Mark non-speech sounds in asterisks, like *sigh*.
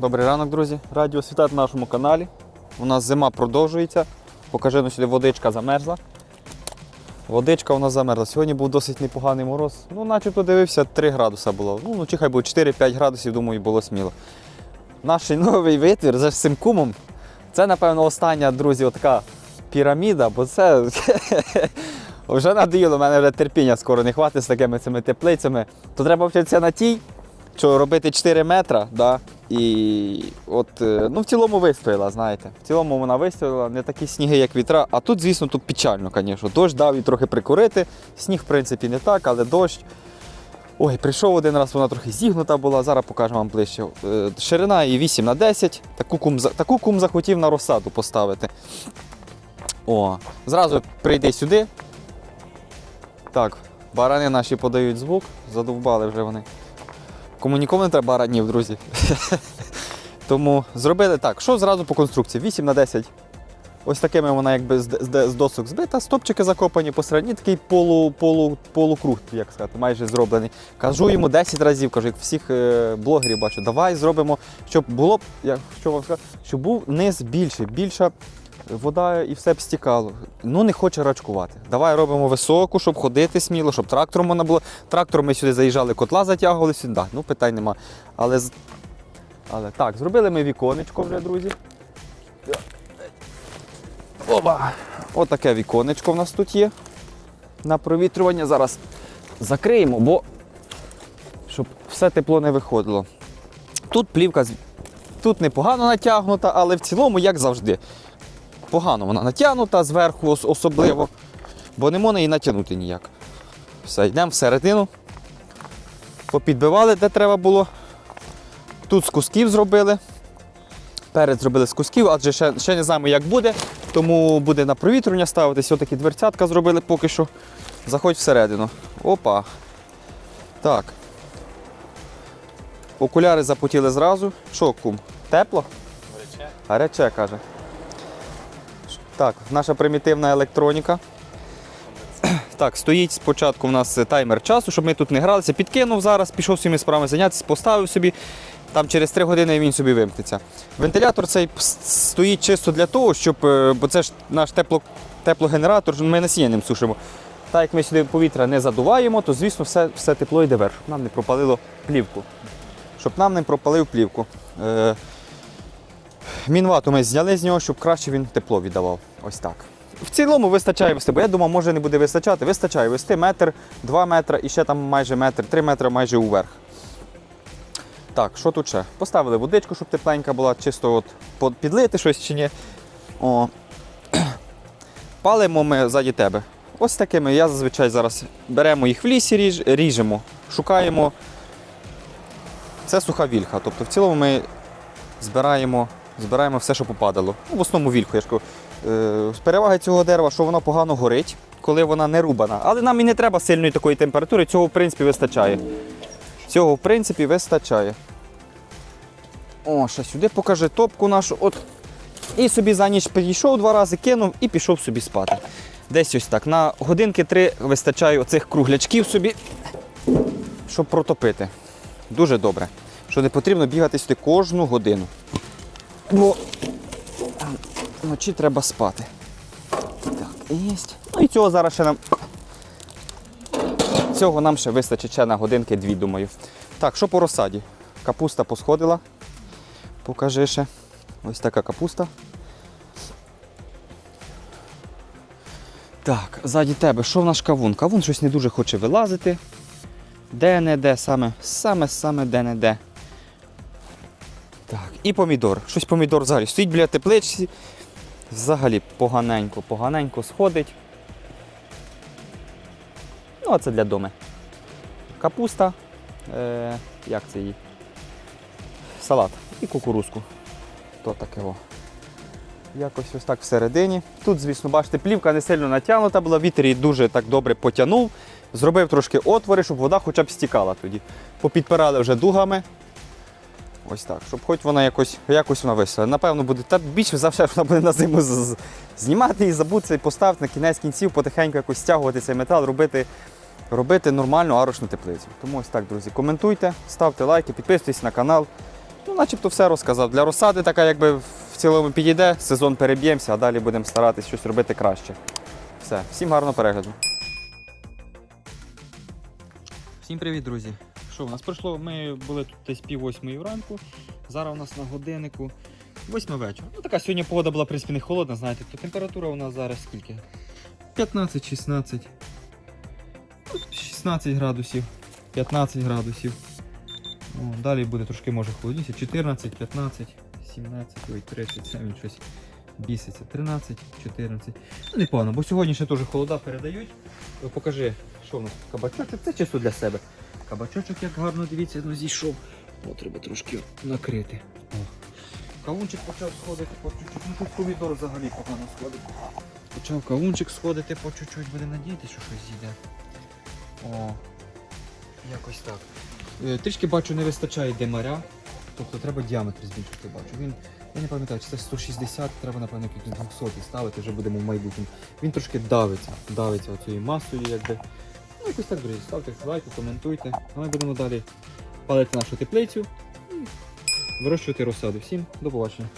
Добрий ранок, друзі. Раді вас на нашому каналі. У нас зима продовжується. Покажи, ну сюди водичка замерзла. Водичка у нас замерзла. Сьогодні був досить непоганий мороз. Ну, начебто дивився, 3 градуса було. Ну, ну чи хай було 4-5 градусів, думаю, було сміло. Наш новий витвір за цим кумом. Це, напевно, остання, друзі, така піраміда, бо це *laughs* вже надоїло, в мене вже терпіння скоро не хватить з такими цими теплицями. То треба вчитися на тій, що робити 4 метра, да? і от, е, ну, в цілому вистояла, знаєте. В цілому вона вистояла, не такі сніги, як вітра. А тут, звісно, тут печально, звісно. Дощ дав і трохи прикурити. Сніг, в принципі, не так, але дощ. Ой, прийшов один раз, вона трохи зігнута була, зараз покажу вам ближче. Е, Ширина її 8 на 10. Таку кум, таку кум захотів на розсаду поставити. О, зразу прийди сюди. Так, барани наші подають звук, задовбали вже вони. Кому нікому не треба баранів, друзі. *laughs* Тому зробили так. Що зразу по конструкції? 8 на 10. Ось такими вона якби з, досок збита, стопчики закопані посередині, такий полу, полу, полукруг, як сказати, майже зроблений. Кажу йому 10 разів, кажу, як всіх е, блогерів бачу, давай зробимо, щоб було як що вам сказати, щоб був низ більший, більша вода і все б стікало. Ну не хоче рачкувати. Давай робимо високу, щоб ходити сміло, щоб трактором можна було. Трактором ми сюди заїжджали, котла затягували сюди. Да, ну питань нема. Але, але так, зробили ми віконечко вже, друзі. Оба! Отаке віконечко в нас тут є. На провітрювання зараз закриємо, бо щоб все тепло не виходило. Тут плівка тут непогано натягнута, але в цілому, як завжди. Погано вона натягнута зверху особливо, бо не можна її натягнути ніяк. Все, йдемо всередину. Попідбивали, де треба було. Тут з кусків зробили. Перед зробили з кусків, адже ще, ще не знаємо, як буде, тому буде на провітрювання ставитись. Отакі дверцятка зробили поки що. Заходь всередину. Опа. Так. Окуляри запотіли зразу. Що, кум? Тепло? Гаряче, каже. Так, наша примітивна електроніка. *clears throat* Так, стоїть спочатку у нас таймер часу, щоб ми тут не гралися. Підкинув зараз, пішов своїми справами зайнятися, поставив собі. Там через 3 години він собі вимкнеться. Вентилятор цей стоїть чисто для того, щоб, е, бо це ж наш тепло, теплогенератор, ми насіння ним сушимо. Так як ми сюди повітря не задуваємо, то звісно все, все тепло йде вверх, нам не пропалило плівку. Щоб нам не пропалив плівку. Е, Мінвату ми зняли з нього, щоб краще він тепло віддавав. Ось так. В цілому вистачає вести, бо я думав, може не буде вистачати. Вистачає вести метр, два метри і ще там майже метр, три метри майже уверх. Так, що тут ще? Поставили водичку, щоб тепленька була, чисто от підлити щось чи ні. О. Палимо ми ззаді тебе. Ось такими. Я зазвичай зараз беремо їх в лісі, ріж, ріжемо, шукаємо. Це суха вільха. Тобто в цілому ми збираємо, збираємо все, що попадало. Ну, в основному вільху. Я ж кажу. Е, перевага цього дерева, що воно погано горить, коли вона не рубана. Але нам і не треба сильної такої температури, цього в принципі вистачає. Цього в принципі вистачає. О, ще сюди покажи топку нашу. От. І собі за ніч підійшов два рази, кинув і пішов собі спати. Десь ось так. На годинки три вистачає оцих круглячків собі, щоб протопити. Дуже добре. Що не потрібно бігати сюди кожну годину. Бо вночі треба спати. Так, єсть. Ну і цього зараз ще нам. Цього нам ще вистачить ще на годинки дві, думаю. Так, що по розсаді? Капуста посходила. Покажи ще. Ось така капуста. Так, ззаді тебе, що в наш кавун? Кавун щось не дуже хоче вилазити. Де-не-де, саме, саме, саме де-не-де. Так, і помідор. Щось помідор взагалі стоїть біля тепличці. Взагалі поганенько, поганенько сходить. Ну, а це для доми. Капуста. Е, як це її? Салат і кукурузку. То таке о. Якось ось так всередині. Тут, звісно, бачите, плівка не сильно натягнута була, вітер її дуже так добре потягнув. Зробив трошки отвори, щоб вода хоча б стікала тоді. Попідпирали вже дугами. Ось так, щоб хоч вона якось, якось вона висила. Напевно, буде та більше за все *laughs* вона буде на зиму з- з- знімати і забутися, і поставити на кінець кінців, потихеньку якось стягувати цей метал, робити робити нормальну арошну теплицю. Тому ось так, друзі, коментуйте, ставте лайки, підписуйтесь на канал. Ну, начебто все розказав. Для розсади така якби в цілому підійде, сезон переб'ємося, а далі будемо старатись щось робити краще. Все, всім гарного перегляду. Всім привіт, друзі. Що, у нас пройшло? Ми були тут десь пів восьмої вранку. Зараз у нас на годиннику восьма вечора. Ну така сьогодні погода була, в принципі, не холодна, знаєте, то температура у нас зараз скільки? 15-16. 16 градусів, 15 градусів. О, далі буде трошки може холодніше. 14, 15, 17, ой, 37, він щось біситься. 13, 14. Ну, непогано, бо сьогодні ще теж холода передають. Покажи, що в нас тут кабачочок. Це чисто для себе. Кабачочок як гарно, дивіться, ну зійшов. О, треба трошки накрити. О. Кавунчик почав сходити по чуть-чуть. Ну тут помідор взагалі погано сходить. Почав кавунчик сходити по чуть-чуть, будемо надіятися, що щось зійде. О, якось так. Е, Трішки бачу, не вистачає демаря. Тобто треба діаметр збільшити, бачу. Він, я не пам'ятаю, чи це 160, треба, напевно, якийсь 200 ставити, вже будемо в майбутньому. Він трошки давиться, давиться оцією масою, якби. Ну, якось так, друзі, ставте лайки, коментуйте. А ми будемо далі палити нашу теплицю і вирощувати розсаду. Всім до побачення.